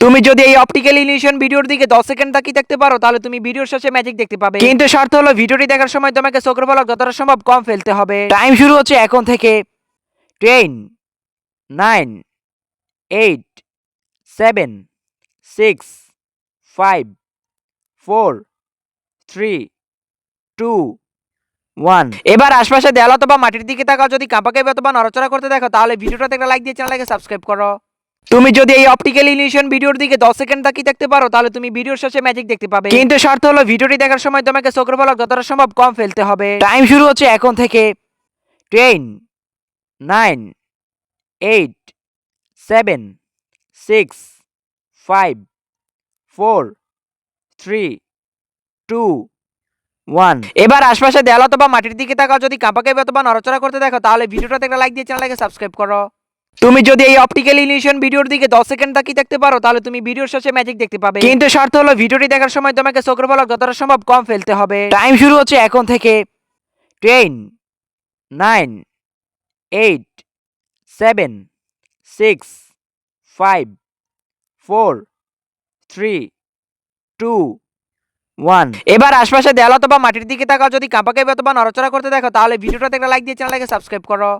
তুমি যদি এই অপটিক্যাল ইলিউশন ভিডিওর দিকে 10 সেকেন্ড তাকিয়ে দেখতে পারো তাহলে তুমি ভিডিওর শেষে ম্যাজিক দেখতে পাবে। কিন্তু শর্ত হলো ভিডিওটি দেখার সময় তোমাকে চোখের পলক যতটা সম্ভব কম ফেলতে হবে। টাইম শুরু হচ্ছে এখন থেকে। 10 9 8 7 6 5 4 3 2 ওয়ান এবার আশপাশে দেয়াল অথবা মাটির দিকে তাকাও যদি কাঁপাকে অথবা নড়াচড়া করতে দেখো তাহলে ভিডিওটাতে একটা লাইক দিয়ে চ্যানেলটাকে সাবস্ক্রাইব করো। তুমি যদি এই অপটিক্যাল ইলিউশন ভিডিওর দিকে 10 সেকেন্ড তাকিয়ে দেখতে পারো তাহলে তুমি ভিডিওর শেষে ম্যাজিক দেখতে পাবে। কিন্তু শর্ত হলো ভিডিওটি দেখার সময় তোমাকে চোখের পলক যতটা সম্ভব কম ফেলতে হবে। টাইম শুরু হচ্ছে এখন থেকে 10 9 8 7 6 5 4 3 2 ওয়ান এবার আশপাশে দেয়াল অথবা মাটির দিকে তাকাও যদি কাঁপাকে অথবা নড়াচড়া করতে দেখো তাহলে ভিডিওটাতে একটা লাইক দিয়ে চ্যানেলটাকে সাবস্ক্রাইব করো। তুমি যদি এই অপটিক্যাল ইলিউশন ভিডিওর দিকে 10 সেকেন্ড তাকিয়ে দেখতে পারো তাহলে তুমি ভিডিওর শেষে ম্যাজিক দেখতে পাবে। কিন্তু শর্ত হলো ভিডিওটি দেখার সময় তোমাকে চোখের পলক যতটা সম্ভব কম ফেলতে হবে। টাইম শুরু হচ্ছে এখন থেকে 10 9 8 7 6 5 4 3 2 ওয়ান এবার আশপাশে দেয়াল অথবা মাটির দিকে তাকাও যদি কাঁপাকে অথবা নড়াচড়া করতে দেখো তাহলে ভিডিওটাতে একটা লাইক দিয়ে চ্যানেলটাকে সাবস্ক্রাইব করো।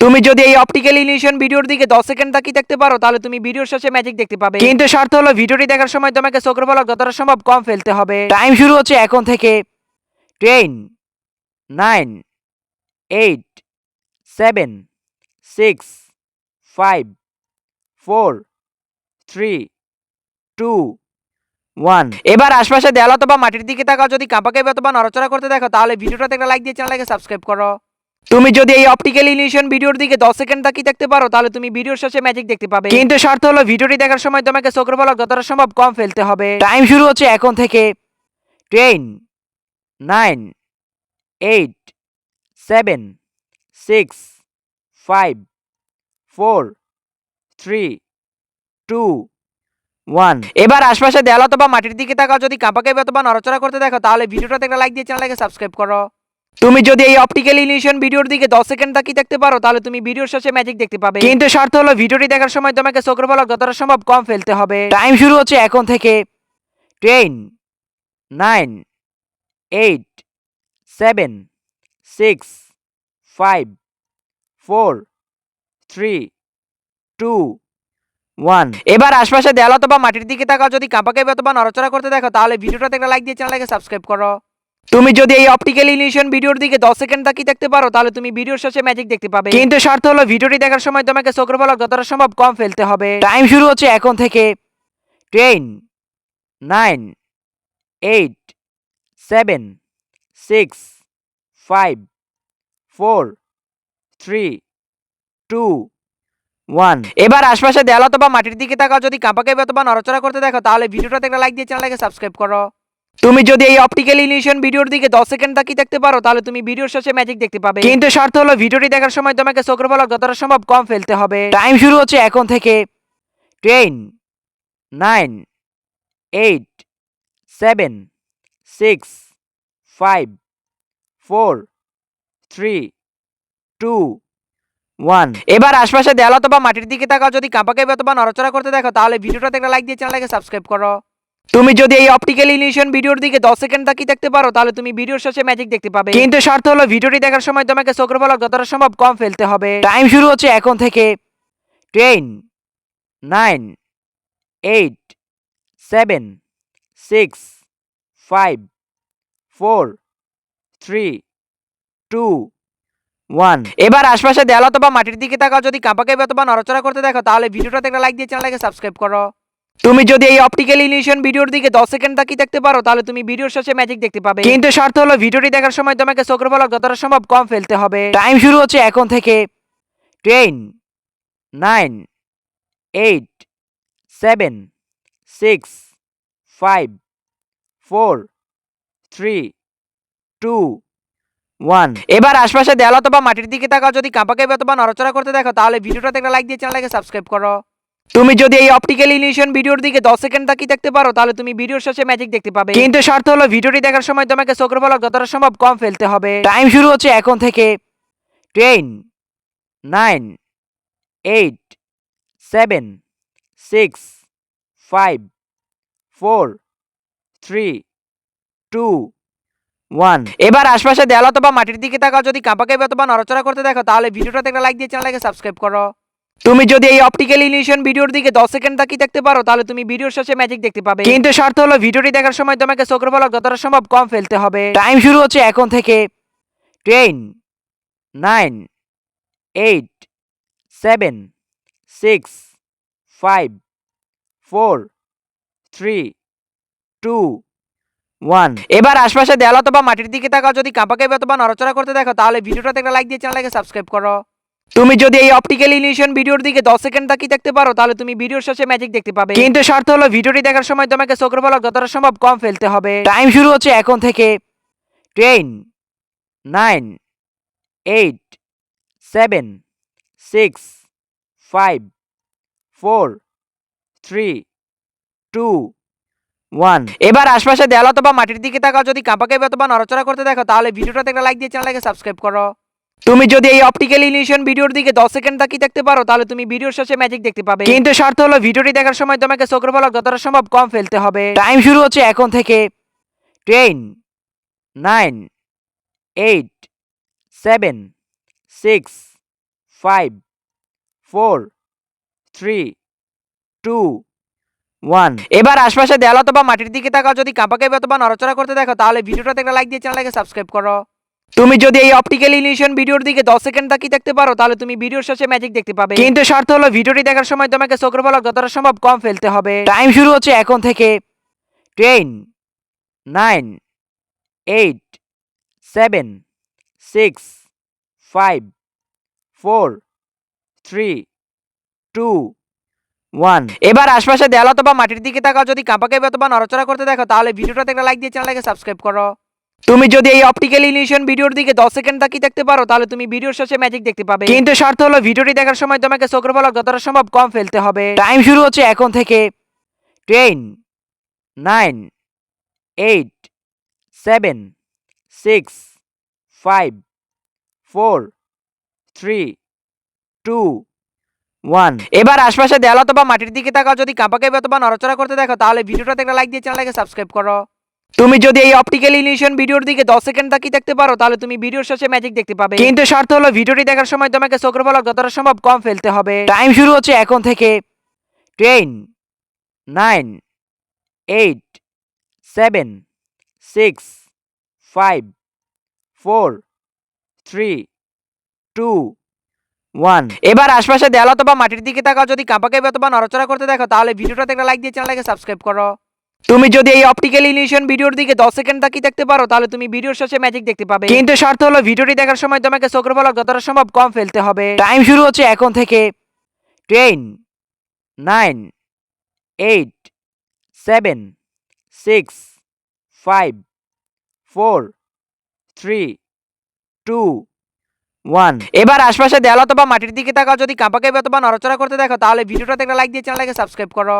তুমি যদি এই অপটিক্যাল ইলিউশন ভিডিওর দিকে 10 সেকেন্ড তাকিয়ে দেখতে পারো তাহলে তুমি ভিডিওর শেষে ম্যাজিক দেখতে পাবে। কিন্তু শর্ত হলো ভিডিওটি দেখার সময় তোমাকে চোখের পলক যতটা সম্ভব কম ফেলতে হবে। টাইম শুরু হচ্ছে এখন থেকে 10 9 8 7 6 5 4 3 2 ওয়ান এবার আশপাশে দেয়াল অথবা মাটির দিকে তাকাও যদি কাঁপাকে অথবা নড়াচড়া করতে দেখো তাহলে ভিডিওটাতে একটা লাইক দিয়ে চ্যানেলটাকে সাবস্ক্রাইব করো। তুমি যদি এই অপটিক্যাল ইলিউশন ভিডিওর দিকে 10 সেকেন্ড তাকিয়ে দেখতে পারো তাহলে তুমি ভিডিওর শেষে ম্যাজিক দেখতে পাবে। কিন্তু শর্ত হলো ভিডিওটি দেখার সময় তোমাকে চোখের পলক যতটা সম্ভব কম ফেলতে হবে। টাইম শুরু হচ্ছে এখন থেকে। 10 9 8 7 6 5 4 3 2 ওয়ান এবার আশপাশে দেয়াল অথবা মাটির দিকে তাকাও যদি কাঁপাকে অথবা নড়াচড়া করতে দেখো তাহলে ভিডিওটাতে একটা লাইক দিয়ে চ্যানেলটাকে সাবস্ক্রাইব করো। তুমি যদি এই অপটিক্যাল ইলিউশন ভিডিওর দিকে 10 সেকেন্ড তাকিয়ে দেখতে পারো তাহলে তুমি ভিডিওর শেষে ম্যাজিক দেখতে পাবে। কিন্তু শর্ত হলো ভিডিওটি দেখার সময় তোমাকে চোখের পলক যতটা সম্ভব কম ফেলতে হবে। টাইম শুরু হচ্ছে এখন থেকে। 10 9 8 7 6 5 4 3 2 ওয়ান এবার আশপাশে দেয়াল অথবা মাটির দিকে তাকাও যদি কাঁপাকে অথবা নড়াচড়া করতে দেখো তাহলে ভিডিওটাতে একটা লাইক দিয়ে চ্যানেলটাকে সাবস্ক্রাইব করো। তুমি যদি এই অপটিক্যাল ইলিউশন ভিডিওর দিকে 10 সেকেন্ড তাকিয়ে দেখতে পারো তাহলে তুমি ভিডিওর শেষে ম্যাজিক দেখতে পাবে। কিন্তু শর্ত হলো ভিডিওটি দেখার সময় তোমাকে চোখের পলক যতটা সম্ভব কম ফেলতে হবে। টাইম শুরু হচ্ছে এখন থেকে 10 9 8 7 6 5 4 3 2 ওয়ান এবার আশপাশে দেয়াল অথবা মাটির দিকে তাকাও যদি কাঁপাকে অথবা নড়াচড়া করতে দেখো তাহলে ভিডিওটাতে একটা লাইক দিয়ে চ্যানেলটাকে সাবস্ক্রাইব করো। তুমি যদি এই অপটিক্যাল ইলিউশন ভিডিওর দিকে 10 সেকেন্ড তাকিয়ে থাকতে পারো তাহলে তুমি ভিডিওর শেষে ম্যাজিক দেখতে পাবে। কিন্তু শর্ত হলো ভিডিওটি দেখার সময় তোমাকে চোখের পলক যতটা সম্ভব কম ফেলতে হবে। টাইম শুরু হচ্ছে এখন থেকে 10 9 8 7 6 5 4 3 2 ওয়ান এবার আশপাশে দেয়াল অথবা মাটির দিকে তাকাও যদি কাঁপাকে অথবা নড়াচড়া করতে দেখো তাহলে ভিডিওটাতে একটা লাইক দিয়ে চ্যানেলটাকে সাবস্ক্রাইব করো। তুমি যদি এই অপটিক্যাল ইলিউশন ভিডিওর দিকে 10 সেকেন্ড তাকিয়ে দেখতে পারো তাহলে তুমি ভিডিওর শেষে ম্যাজিক দেখতে পাবে। কিন্তু শর্ত হলো ভিডিওটি দেখার সময় তোমাকে চোখের পলক যতটা সম্ভব কম ফেলতে হবে। টাইম শুরু হচ্ছে এখন থেকে। 10 9 8 7 6 5 4 3 2 ওয়ান এবার আশপাশে দেয়াল অথবা মাটির দিকে তাকাও যদি কাঁপাকে অথবা নড়াচড়া করতে দেখো তাহলে ভিডিওটাতে একটা লাইক দিয়ে চ্যানেলটাকে সাবস্ক্রাইব করো। তুমি যদি এই অপটিক্যাল ইলিউশন ভিডিওর দিকে 10 সেকেন্ড তাকিয়ে দেখতে পারো তাহলে তুমি ভিডিওর শেষে ম্যাজিক দেখতে পাবে। কিন্তু শর্ত হলো ভিডিওটি দেখার সময় তোমাকে চোখের পলক যতটা সম্ভব কম ফেলতে হবে। টাইম শুরু হচ্ছে এখন থেকে। 10 9 8 7 6 5 4 3 2 ওয়ান এবার আশপাশে দেয়াল অথবা মাটির দিকে তাকাও যদি কাঁপাকে অথবা নড়াচড়া করতে দেখো তাহলে ভিডিওটাতে একটা লাইক দিয়ে চ্যানেলটাকে সাবস্ক্রাইব করো। তুমি যদি এই অপটিক্যাল ইলিউশন ভিডিওর দিকে 10 সেকেন্ড তাকিয়ে দেখতে পারো তাহলে তুমি ভিডিওর শেষে ম্যাজিক দেখতে পাবে। কিন্তু শর্ত হলো ভিডিওটি দেখার সময় তোমাকে চোখের পলক যতটা সম্ভব কম ফেলতে হবে। টাইম শুরু হচ্ছে এখন থেকে 10 9 8 7 6 five four three two one এবার আশপাশে দেয়াল অথবা মাটির দিকে তাকাও যদি কাঁপাকাঁপি অথবা নড়াচড়া করতে দেখো তাহলে ভিডিওটাতে একটা লাইক দিয়ে চ্যানেলটাকে সাবস্ক্রাইব করো। তুমি যদি এই অপটিক্যাল ইলিউশন ভিডিওর দিকে 10 সেকেন্ড তাকিয়ে থাকতে পারো তাহলে তুমি ভিডিওর শেষে ম্যাজিক দেখতে পাবে। কিন্তু শর্ত হলো ভিডিওটি দেখার সময় তোমাকে চোখের পলক যতটা সম্ভব কম ফেলতে হবে। টাইম শুরু হচ্ছে এখন থেকে ten nine eight seven six five four three two one এবার আশপাশে দেয়াল অথবা মাটির দিকে তাকাও যদি কাঁপাকাঁপি অথবা নড়াচড়া করতে দেখো তাহলে ভিডিওটাতে একটা লাইক দিয়ে চ্যানেলটাকে সাবস্ক্রাইব করো। তুমি যদি এই অপটিক্যাল ইলিউশন ভিডিওর দিকে 10 সেকেন্ড তাকিয়ে দেখতে পারো তাহলে তুমি ভিডিওর শেষে ম্যাজিক দেখতে পাবে। কিন্তু শর্ত হলো ভিডিওটি দেখার সময় তোমাকে চোখের পলক যতটা সম্ভব কম ফেলতে হবে। টাইম শুরু হচ্ছে এখন থেকে। Ten nine eight seven six five four three two one এবার আশপাশে দেয়াল অথবা মাটির দিকে তাকাও যদি কাঁপাকাঁপি অথবা নড়াচড়া করতে দেখো তাহলে ভিডিওটাতে একটা লাইক দিয়ে চ্যানেলটাকে সাবস্ক্রাইব করো। তুমি যদি এই অপটিক্যাল ইলিউশন ভিডিওর দিকে 10 সেকেন্ড তাকিয়ে দেখতে পারো তাহলে তুমি ভিডিওর শেষে ম্যাজিক দেখতে পাবে। কিন্তু শর্ত হলো ভিডিওটি দেখার সময় তোমাকে চোখের পলক যতটা সম্ভব কম ফেলতে হবে। টাইম শুরু হচ্ছে এখন থেকে। Ten nine eight seven six five four three two one এবার আশপাশে দেয়াল অথবা মাটির দিকে তাকাও যদি কাঁপাকাঁপি অথবা নড়াচড়া করতে দেখো তাহলে ভিডিওটাতে একটা লাইক দিয়ে চ্যানেলটাকে সাবস্ক্রাইব করো। তুমি যদি এই অপটিক্যাল ইলিউশন ভিডিওর দিকে 10 সেকেন্ড তাকিয়ে দেখতে পারো তাহলে তুমি ভিডিওর শেষে ম্যাজিক দেখতে পাবে। কিন্তু শর্ত হলো ভিডিওটি দেখার সময় তোমাকে চোখের পলক যতটা সম্ভব কম ফেলতে হবে। টাইম শুরু হচ্ছে এখন থেকে ten nine eight seven six five four three two one এবার আশপাশে দেয়াল অথবা মাটির দিকে তাকাও যদি কাঁপাকাঁপি অথবা নড়াচড়া করতে দেখো তাহলে ভিডিওটাতে একটা লাইক দিয়ে চ্যানেলটাকে সাবস্ক্রাইব করো। তুমি যদি এই অপটিক্যাল ইলিউশন ভিডিওর দিকে 10 সেকেন্ড তাকিয়ে দেখতে পারো তাহলে তুমি ভিডিওর শেষে ম্যাজিক দেখতে পাবে। কিন্তু শর্ত হলো ভিডিওটি দেখার সময় তোমাকে চোখের পলক যতটা সম্ভব কম ফেলতে হবে। টাইম শুরু হচ্ছে এখন থেকে। Ten nine eight seven six five four three two one এবার আশপাশে দেয়াল অথবা মাটির দিকে তাকাও যদি কাঁপাকাঁপি অথবা নড়াচড়া করতে দেখো তাহলে ভিডিওটাতে একটা লাইক দিয়ে চ্যানেলটাকে সাবস্ক্রাইব করো। তুমি যদি এই অপটিক্যাল ইলিউশন ভিডিওর দিকে 10 সেকেন্ড তাকিয়ে দেখতে পারো তাহলে তুমি ভিডিওর শেষে ম্যাজিক দেখতে পাবে। কিন্তু শর্ত হলো ভিডিওটি দেখার সময় তোমাকে চোখের পলক যতটা সম্ভব কম ফেলতে হবে। টাইম শুরু হচ্ছে এখন থেকে। Ten nine eight seven six five four three two one এবার আশপাশে দেয়াল অথবা মাটির দিকে তাকাও যদি কাঁপাকাঁপি অথবা নড়াচড়া করতে দেখো তাহলে ভিডিওটাতে একটা লাইক দিয়ে চ্যানেলটাকে সাবস্ক্রাইব করো। তুমি যদি এই অপটিক্যাল ইলিউশন ভিডিওর দিকে 10 সেকেন্ড তাকিয়ে দেখতে পারো তাহলে তুমি ভিডিওর শেষে ম্যাজিক দেখতে পাবে। কিন্তু শর্ত হলো ভিডিওটি দেখার সময় তোমাকে চোখের পলক যতটা সম্ভব কম ফেলতে হবে। টাইম শুরু হচ্ছে এখন থেকে ten nine eight seven six five four three two one এবার আশপাশে দেয়াল অথবা মাটির দিকে তাকাও যদি কাঁপাকাঁপি অথবা নড়াচড়া করতে দেখো তাহলে ভিডিওটাতে একটা লাইক দিয়ে চ্যানেলটাকে সাবস্ক্রাইব করো।